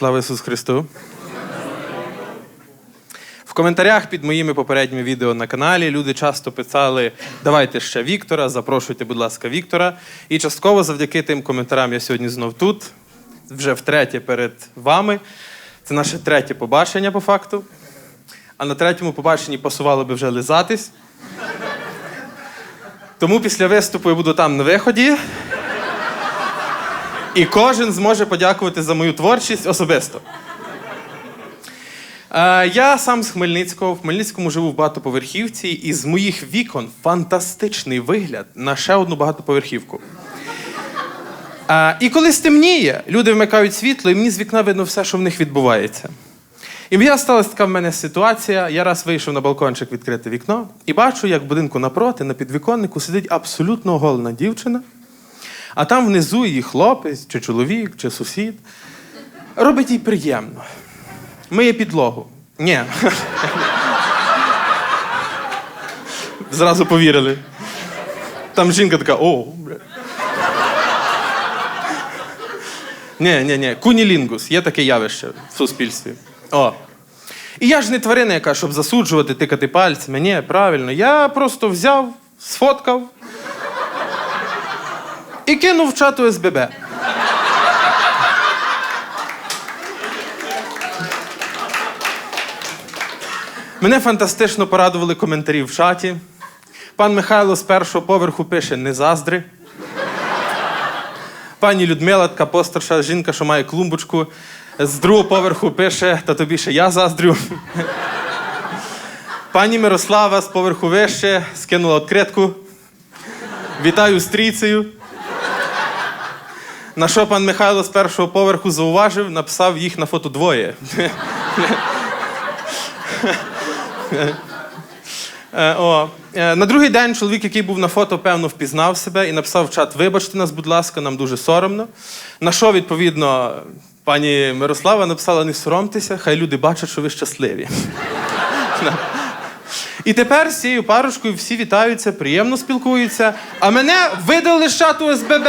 Слава Ісусу Христу! В коментарях під моїми попередніми відео на каналі люди часто писали: давайте ще Віктора, запрошуйте, будь ласка, Віктора. І частково завдяки тим коментарям я сьогодні знов тут, вже втретє перед вами. Це наше третє побачення по факту. А на третьому побаченні пасувало би вже лизатись. Тому після виступу я буду там на виході. І кожен зможе подякувати за мою творчість особисто. Е, я сам з Хмельницького. В Хмельницькому живу в багатоповерхівці, і з моїх вікон фантастичний вигляд на ще одну багатоповерхівку. Е, і коли стемніє, люди вмикають світло, і мені з вікна видно все, що в них відбувається. І я сталася така в мене ситуація. Я раз вийшов на балкончик відкрити вікно і бачу, як в будинку напроти, на підвіконнику, сидить абсолютно оголена дівчина, а там внизу її хлопець, чи чоловік, чи сусід. Робить їй приємно. Миє підлогу. Ні. Зразу повірили. Там жінка така, о, бля. Ні, ні, ні. Кунілінгус, є таке явище в суспільстві. О. І я ж не тварина, яка, щоб засуджувати, тикати пальцями. Ні, правильно. Я просто взяв, сфоткав і кинув в чат ОСББ. Мене фантастично порадували коментарі в чаті. Пан Михайло з першого поверху пише не заздри. Пані Людмила, така постарша жінка, що має клумбочку, з другого поверху пише, та тобі ще я заздрю. Пані Мирослава з поверху вище скинула відкритку. Вітаю з трійцею. На що пан Михайло з першого поверху зауважив, написав їх на фото двоє. Е, О. Е, На другий день чоловік, який був на фото, певно, впізнав себе і написав в чат: Вибачте нас, будь ласка, нам дуже соромно. На що, відповідно, пані Мирослава написала: не соромтеся, хай люди бачать, що ви щасливі. І тепер з цією парочкою всі вітаються, приємно спілкуються, а мене видали з чату СББ.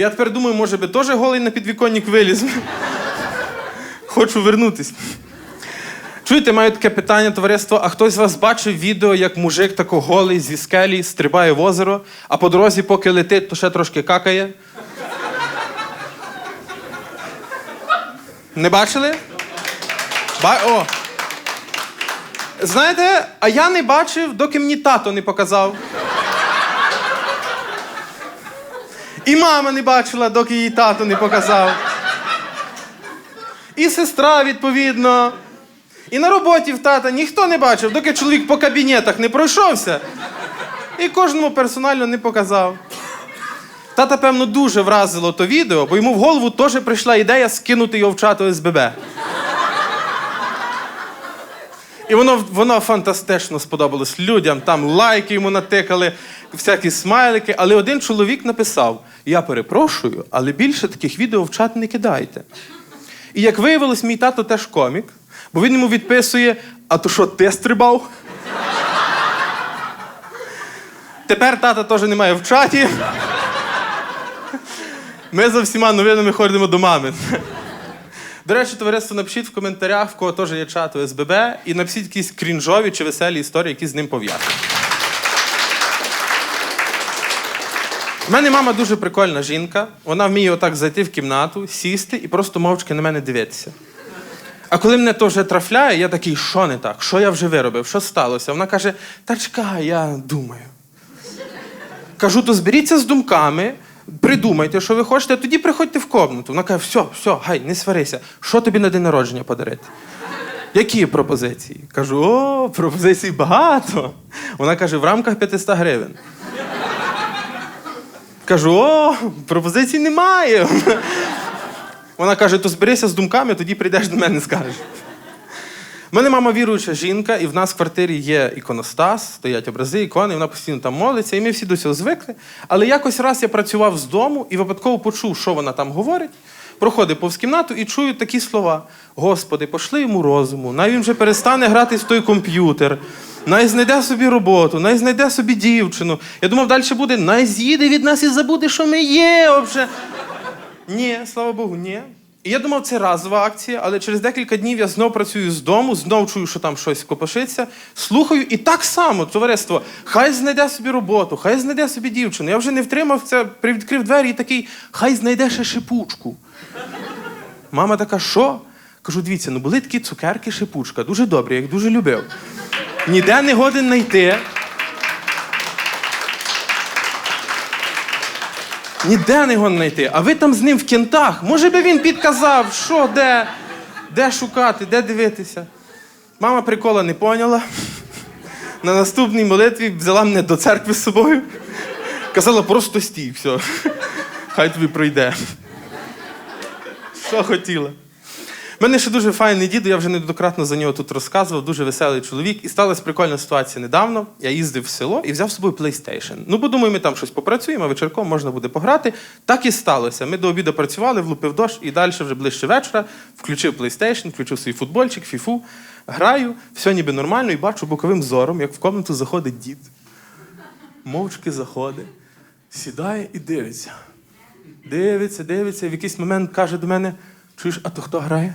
Я тепер думаю, може би теж голий на підвіконник виліз. Хочу вернутись. Чуєте, маю таке питання, товариство. А хтось з вас бачив відео, як мужик тако голий зі скелі стрибає в озеро, а по дорозі, поки летить, то ще трошки какає? Не бачили? Ба... О. Знаєте, а я не бачив, доки мені тато не показав. І мама не бачила, доки їй тато не показав. І сестра, відповідно. І на роботі в тата ніхто не бачив, доки чоловік по кабінетах не пройшовся. І кожному персонально не показав. Тата, певно, дуже вразило то відео, бо йому в голову теж прийшла ідея скинути його в чат ОСББ. І воно, воно фантастично сподобалось людям. Там лайки йому натикали, всякі смайлики. Але один чоловік написав: Я перепрошую, але більше таких відео в чат не кидайте. І як виявилось, мій тато теж комік, бо він йому відписує: А то що, ти стрибав? Тепер тата теж немає в чаті. Ми за всіма новинами ходимо до мами. До речі, товариство, напишіть в коментарях, в кого теж є чат у СББ, і напишіть якісь крінжові чи веселі історії, які з ним пов'язані. У мене мама дуже прикольна жінка. Вона вміє отак зайти в кімнату, сісти і просто мовчки на мене дивитися. А коли мене то вже трафляє, я такий, що не так? Що я вже виробив? Що сталося? Вона каже: Та чекай, я думаю. Кажу, то зберіться з думками, придумайте, що ви хочете, а тоді приходьте в комнату. Вона каже, все, все, гай, не сварися. Що тобі на день народження подарити? Які пропозиції? Кажу, о, пропозицій багато. Вона каже, в рамках 500 гривень. Кажу, о, пропозицій немає. Вона каже, то зберися з думками, тоді прийдеш до мене і скажеш. У мене мама віруюча жінка, і в нас в квартирі є іконостас, стоять образи, ікони, і вона постійно там молиться, і ми всі до цього звикли. Але якось раз я працював з дому і випадково почув, що вона там говорить. Проходив повз кімнату і чую такі слова: Господи, пошли йому розуму, най він вже перестане грати в той комп'ютер, най знайде собі роботу, най знайде собі дівчину. Я думав, далі буде, най з'їде від нас і забуде, що ми є. Ні, слава Богу, ні. І я думав, це разова акція, але через декілька днів я знов працюю з дому, знов чую, що там щось копошиться, слухаю, і так само, товариство, хай знайде собі роботу, хай знайде собі дівчину. Я вже не втримав це, привідкрив двері і такий, хай знайде ще шипучку. Мама така, що? Кажу, дивіться, ну були такі цукерки шипучка, дуже добрі, я їх дуже любив. Ніде не годен знайти. Ніде не його знайти. А ви там з ним в кінтах. Може би він підказав, що, де, де шукати, де дивитися. Мама прикола не поняла. На наступній молитві взяла мене до церкви з собою. Казала, просто стій, все. Хай тобі пройде. Що хотіла. У мене ще дуже файний дідо, я вже неоднократно за нього тут розказував, дуже веселий чоловік. І сталася прикольна ситуація недавно. Я їздив в село і взяв з собою PlayStation. Ну, бо думаю, ми там щось попрацюємо, а вечірком можна буде пограти. Так і сталося. Ми до обіду працювали, влупив дощ, і далі вже ближче вечора включив PlayStation, включив свій футбольчик, фіфу, граю, все ніби нормально, і бачу боковим зором, як в комнату заходить дід. Мовчки заходить, сідає і дивиться. Дивиться, дивиться, і в якийсь момент каже до мене: чуєш, а то хто грає?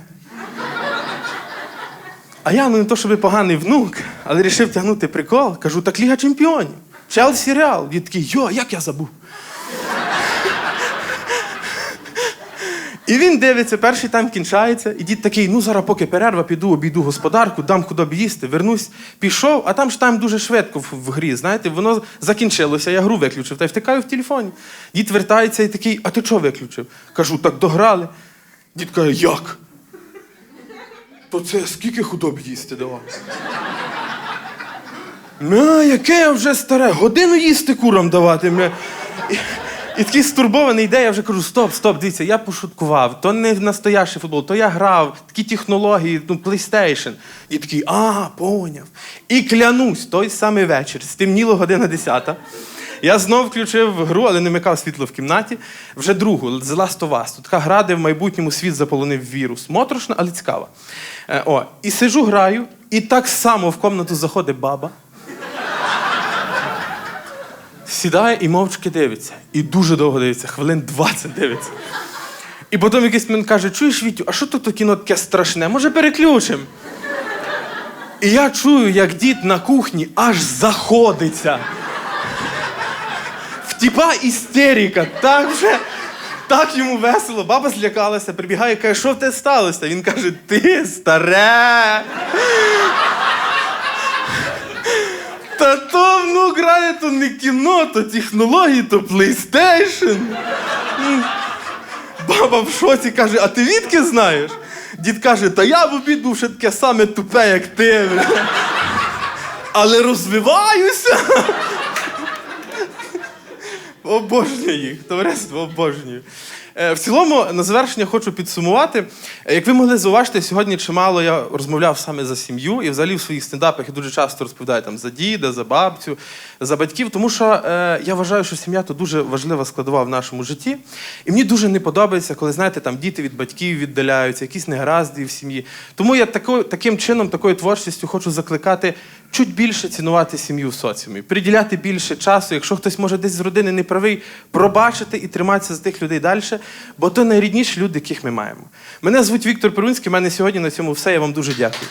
А я ну не то, щоб поганий внук, але вирішив тягнути прикол. Кажу, так Ліга Чемпіонів. Челсі Реал. Він такий, йо, як я забув. І він дивиться, перший тайм кінчається, і дід такий, ну зараз поки перерва, піду, обійду господарку, дам куди б їсти, вернусь, пішов, а там ж тайм дуже швидко в, в грі, знаєте, воно закінчилося, я гру виключив та й втикаю в телефоні. Дід вертається і такий, а ти чого виключив? Кажу, так дограли. Дід каже, як? То це скільки худоб їсти давав? Ну, яке я вже старе, годину їсти курам давати. І, і такий стурбований йде, я вже кажу: стоп, стоп, дивіться, я пошуткував, то не настоящий футбол, то я грав, такі технології, ну, PlayStation. І такий, а, поняв. І клянусь, той самий вечір, стемніло година 10. Я знов включив гру, але не вмикав світло в кімнаті. Вже другу, The Last of Us. Тут така гра, де в майбутньому світ заполонив вірус. Моторошна, але цікава. Е, о, і сижу, граю, і так само в комнату заходить баба. Сідає і мовчки дивиться. І дуже довго дивиться, хвилин 20 дивиться. І потім якийсь мен каже: чуєш, Вітю, а що тут то кіно таке страшне? Може, переключимо? І я чую, як дід на кухні аж заходиться. Тіпа істерика. Так вже. Так йому весело. Баба злякалася, прибігає, каже, що в тебе сталося? Він каже, ти старе. Та то ну грає то не кіно, то технології, то PlayStation. Баба в шоці каже, а ти відки знаєш? Дід каже, та я в обід був ще таке саме тупе, як ти. Але розвиваюся. Обожнюю їх, товариство обожнюю. Е, В цілому, на завершення хочу підсумувати. Е, Як ви могли зауважити, сьогодні чимало я розмовляв саме за сім'ю, і взагалі в своїх стендапах я дуже часто розповідаю там за діда, за бабцю, за батьків, тому що е, я вважаю, що сім'я то дуже важлива складова в нашому житті. І мені дуже не подобається, коли знаєте, там діти від батьків віддаляються, якісь негаразди в сім'ї. Тому я тако, таким чином, такою творчістю хочу закликати чуть більше цінувати сім'ю в соціумі, приділяти більше часу. Якщо хтось може десь з родини не правий, пробачити і триматися за тих людей далі, бо то найрідніші люди, яких ми маємо. Мене звуть Віктор Перунський. в мене сьогодні на цьому все. Я вам дуже дякую.